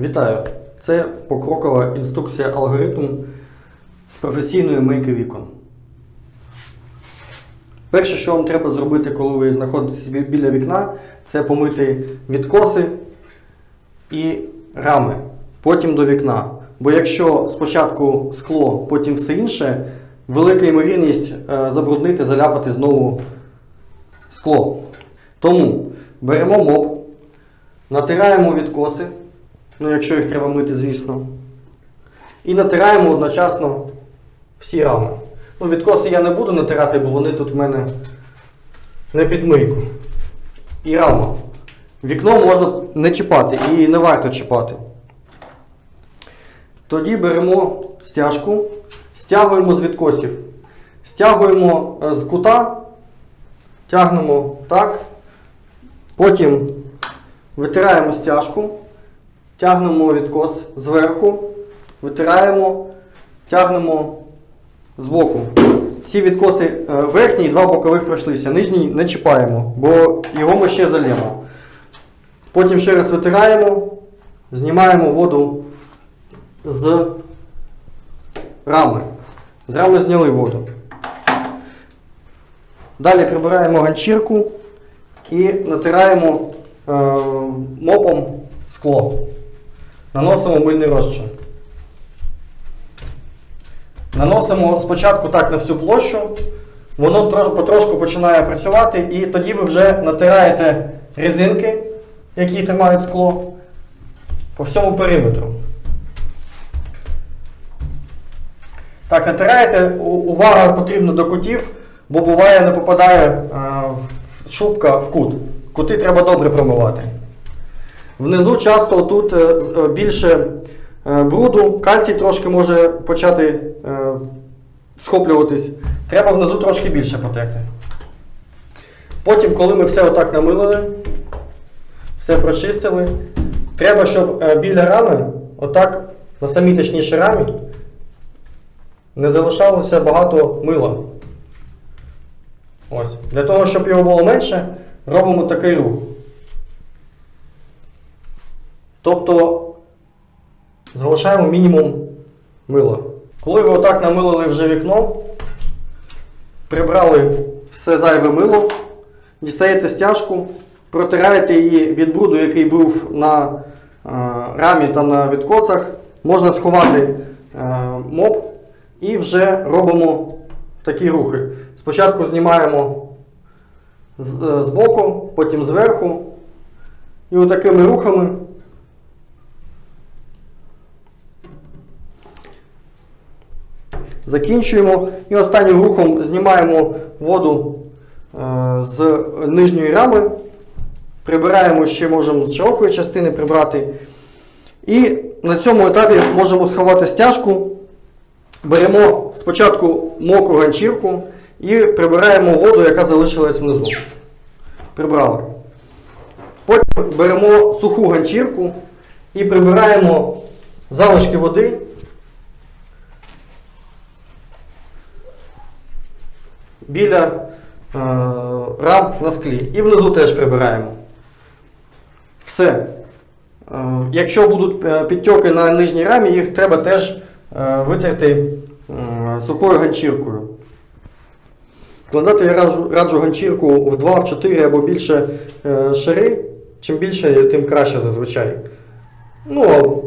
Вітаю! Це покрокова інструкція алгоритму з професійної мийки вікон. Перше, що вам треба зробити, коли ви знаходитесь бі- біля вікна, це помити відкоси і рами, потім до вікна. Бо якщо спочатку скло, потім все інше, велика ймовірність е, забруднити, заляпати знову скло. Тому беремо моп, натираємо відкоси, ну якщо їх треба мити, звісно. І натираємо одночасно всі рами. Ну, відкоси я не буду натирати, бо вони тут в мене не під мийку. І рама. Вікно можна не чіпати і не варто чіпати. Тоді беремо стяжку, стягуємо з відкосів. Стягуємо е, з кута, тягнемо так. Потім витираємо стяжку, тягнемо відкос зверху, витираємо, тягнемо збоку. Ці відкоси е, верхні і два бокових пройшлися. Нижній не чіпаємо, бо його ми ще залємо. Потім ще раз витираємо, знімаємо воду з рами. З рами зняли воду. Далі прибираємо ганчірку і натираємо е, мопом скло. Наносимо мильний розчин. Наносимо спочатку так на всю площу, воно потрошку починає працювати, і тоді ви вже натираєте резинки, які тримають скло, по всьому периметру. Так, натираєте, увага потрібна до кутів, бо буває не попадає е, в- шубка в кут. Кути треба добре промивати. Внизу часто тут е, е, більше е, бруду, кальцій трошки може почати схоплюватись. Треба внизу трошки більше потерти. Потім, коли ми все отак намилили, все прочистили, треба, щоб біля рами, отак, на самій точніше рамі, не залишалося багато мила. Ось. Для того, щоб його було менше, робимо такий рух. Тобто залишаємо мінімум мила. Коли ви отак намилили вже вікно, прибрали все зайве мило, дістаєте стяжку, протираєте її від бруду, який був на е, рамі та на відкосах, можна сховати е, моп і вже робимо такі рухи. Спочатку знімаємо з, е, з боку, потім зверху. І отакими рухами закінчуємо. І останнім рухом знімаємо воду е, з нижньої рами. Прибираємо ще можемо з широкої частини прибрати. І на цьому етапі можемо сховати стяжку. Беремо спочатку мокру ганчірку і прибираємо воду, яка залишилась внизу. Прибрали. Потім беремо суху ганчірку і прибираємо залишки води. Біля е, рам на склі. І внизу теж прибираємо. Все. Е, Якщо будуть е, підтьоки на нижній рамі, їх треба теж е, витерти м, сухою ганчіркою. Складати я раджу, раджу ганчірку в 2, в 4 або більше е, шари. Чим більше, тим краще зазвичай. Ну,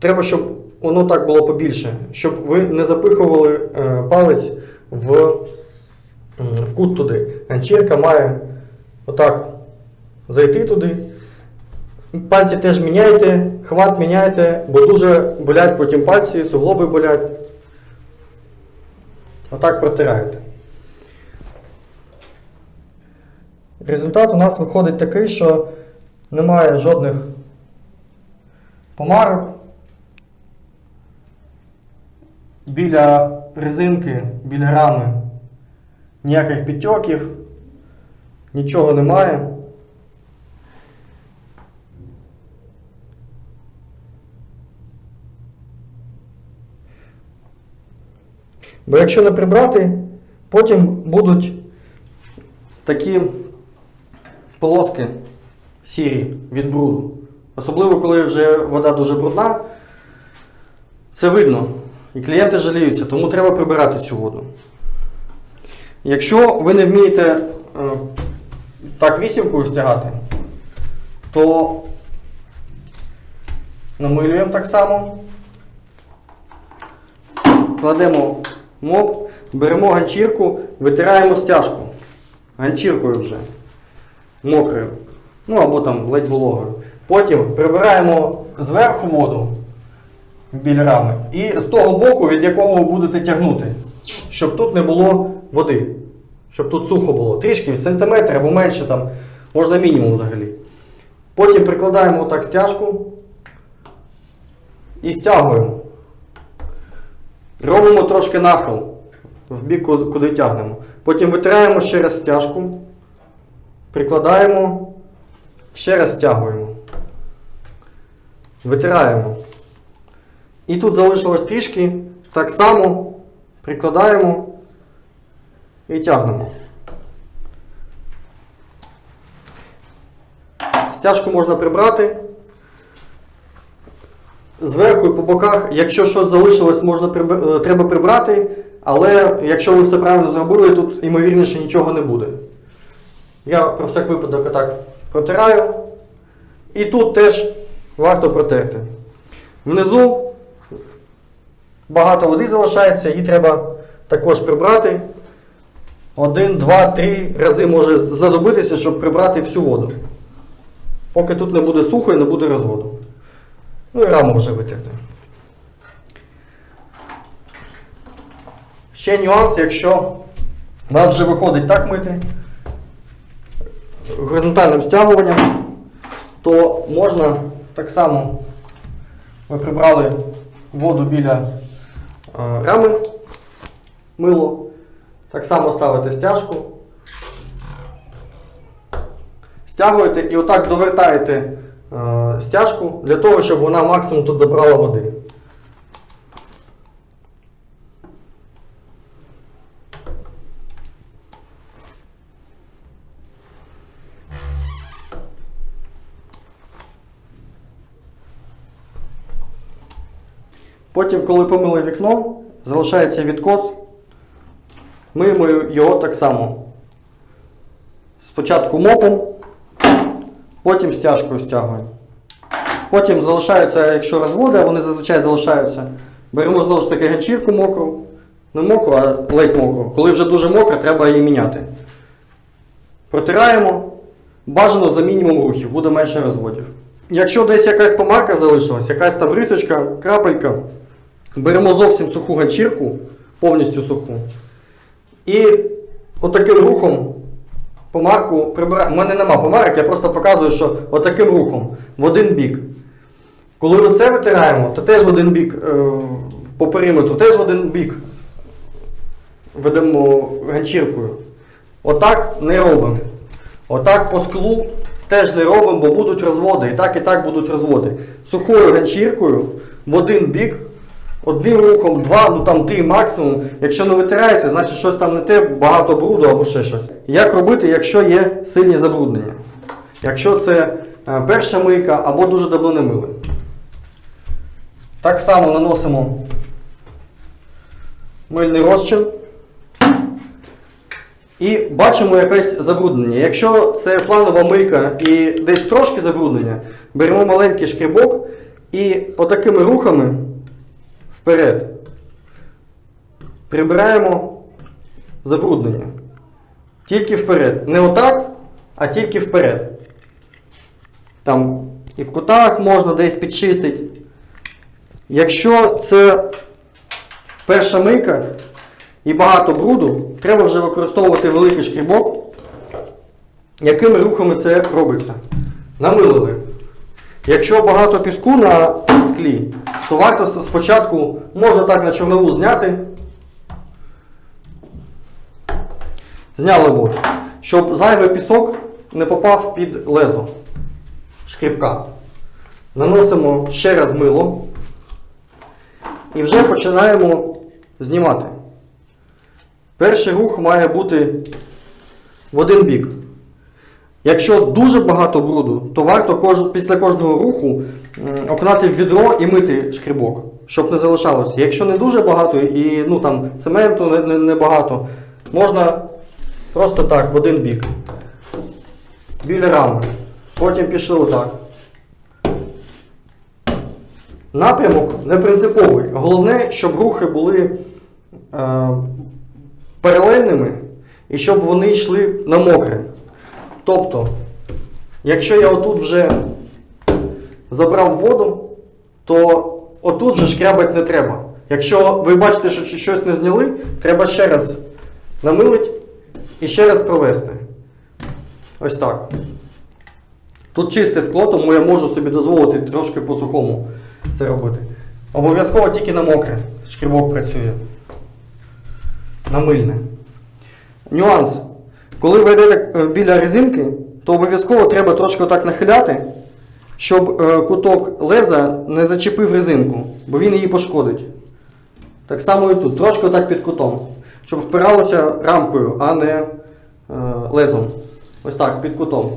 треба, щоб воно так було побільше, щоб ви не запихували е, палець в, в кут туди. Ганчірка має отак зайти туди. Пальці теж міняйте, хват міняйте, бо дуже болять потім пальці, суглоби болять. Отак протираєте. Результат у нас виходить такий, що немає жодних помарок. Біля резинки, біля рами ніяких підтьоків, нічого немає. Бо якщо не прибрати, потім будуть такі полоски сірі від бруду. Особливо, коли вже вода дуже брудна, це видно. І клієнти жаліються, тому треба прибирати цю воду. Якщо ви не вмієте е, так вісімкою стягати, то намилюємо так само. Кладемо моп, беремо ганчірку, витираємо стяжку. Ганчіркою вже. Мокрою. Ну або там ледь вологою. Потім прибираємо зверху воду біля рами і з того боку, від якого ви будете тягнути, щоб тут не було води. Щоб тут сухо було. Трішки сантиметр або менше, там, можна мінімум взагалі. Потім прикладаємо отак стяжку і стягуємо. Робимо трошки нахил в бік, куди тягнемо. Потім витираємо ще раз стяжку, прикладаємо, ще раз стягуємо. Витираємо. І тут залишилось трішки, так само прикладаємо і тягнемо. Стяжку можна прибрати. Зверху і по боках, якщо щось залишилось, можна приб- е, треба прибрати, але якщо ви все правильно зробили, тут ймовірніше нічого не буде. Я про всяк випадок отак протираю. І тут теж варто протерти. Внизу багато води залишається, її треба також прибрати. Один, два, три рази може знадобитися, щоб прибрати всю воду. Поки тут не буде сухо і не буде розводу. Ну і раму вже витерти. Ще нюанс, якщо у вас вже виходить так мити горизонтальним стягуванням, то можна так само ви прибрали воду біля е, рами, мило, так само ставите стяжку, стягуєте і отак довертаєте е, стяжку для того, щоб вона максимум тут забрала води. Потім, коли помили вікно, залишається відкос, миємо його так само. Спочатку мопом, потім стяжкою стягуємо. Потім залишаються, якщо розводи, а вони зазвичай залишаються, беремо знову ж таки ганчірку мокру. Не мокру, а ледь мокру. Коли вже дуже мокра, треба її міняти. Протираємо. Бажано за мінімум рухів, буде менше розводів. Якщо десь якась помарка залишилась, якась там рисочка, крапелька, беремо зовсім суху ганчірку, повністю суху. І отаким рухом помарку прибираємо. У мене нема помарок, я просто показую, що отаким рухом в один бік. Коли оце витираємо, то теж в один бік е, по периметру, теж в один бік ведемо ганчіркою. Отак не робимо. Отак по склу теж не робимо, бо будуть розводи. І так, і так будуть розводи. Сухою ганчіркою в один бік, одним рухом, два, ну там три максимум. Якщо не витирається, значить щось там не те, багато бруду або ще щось. Як робити, якщо є сильні забруднення? Якщо це е, перша мийка або дуже давно не мили. Так само наносимо мильний розчин. І бачимо якесь забруднення. Якщо це планова мийка і десь трошки забруднення, беремо маленький шкребок і отакими рухами вперед прибираємо забруднення. Тільки вперед. Не отак, а тільки вперед. Там і в кутах можна десь підчистити. Якщо це перша мийка, і багато бруду, треба вже використовувати великий шкрібок. Якими рухами це робиться? Намилили. Якщо багато піску на склі, то варто спочатку можна так на чорнову зняти. Зняли воду, щоб зайвий пісок не попав під лезо шкрібка. Наносимо ще раз мило і вже починаємо знімати. Перший рух має бути в один бік. Якщо дуже багато бруду, то варто кож... після кожного руху окунати в відро і мити шкрібок, щоб не залишалося. Якщо не дуже багато і ну, там, цементу не, не, не можна просто так, в один бік. Біля рами. Потім пішли отак. Напрямок не принциповий. Головне, щоб рухи були е, паралельними і щоб вони йшли на мокре. Тобто, якщо я отут вже забрав воду, то отут вже шкрябати не треба. Якщо ви бачите, що щось не зняли, треба ще раз намилити і ще раз провести. Ось так. Тут чисте скло, тому я можу собі дозволити трошки по-сухому це робити. Обов'язково тільки на мокре шкрібок працює. На мильне. Нюанс. Коли ви йдете е, біля резинки, то обов'язково треба трошки отак нахиляти, щоб е, куток леза не зачепив резинку, бо він її пошкодить. Так само і тут, трошки отак під кутом, щоб впиралося рамкою, а не е, лезом. Ось так, під кутом.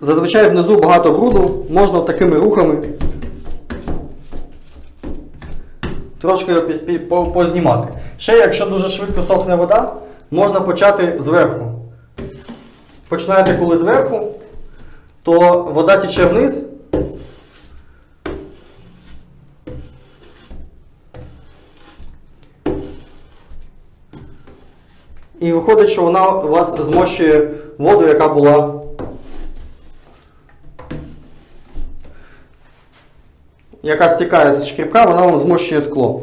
Зазвичай внизу багато бруду, можна такими рухами трошки його познімати. Ще якщо дуже швидко сохне вода, можна почати зверху. Починаєте коли зверху, то вода тече вниз. І виходить, що вона у вас змощує воду, яка була яка стікає з шкрібка, вона вам змощує скло.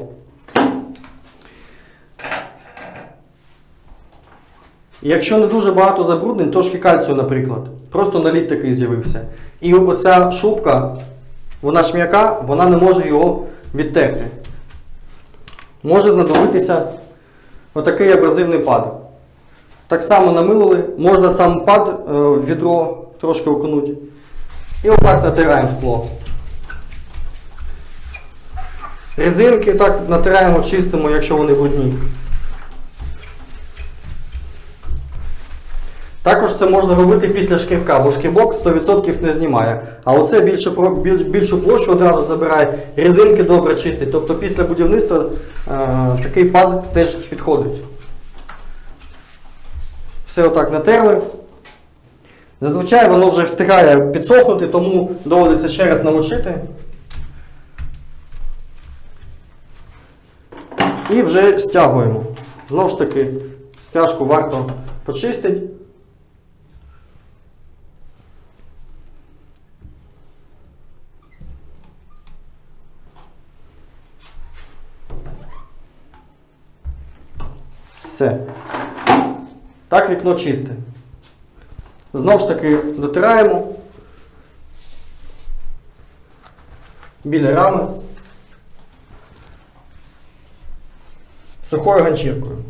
Якщо не дуже багато забруднень, трошки кальцію, наприклад. Просто наліт такий з'явився. І оця шубка, вона ж м'яка, вона не може його відтерти. Може знадобитися отакий абразивний пад. Так само намилили, можна сам пад е, в відро трошки окунути. І отак натираємо скло. Резинки так натираємо, чистимо, якщо вони брудні. Також це можна робити після шкрібка, бо шкрібок 100% не знімає. А оце більше, більшу площу одразу забирає, резинки добре чистить. Тобто після будівництва е, такий пад теж підходить. Все отак натерли. Зазвичай воно вже встигає підсохнути, тому доводиться ще раз намочити. І вже стягуємо. Знову ж таки, стяжку варто почистити. Все. Так вікно чисте. Знову ж таки дотираємо біля рами сухою ганчіркою.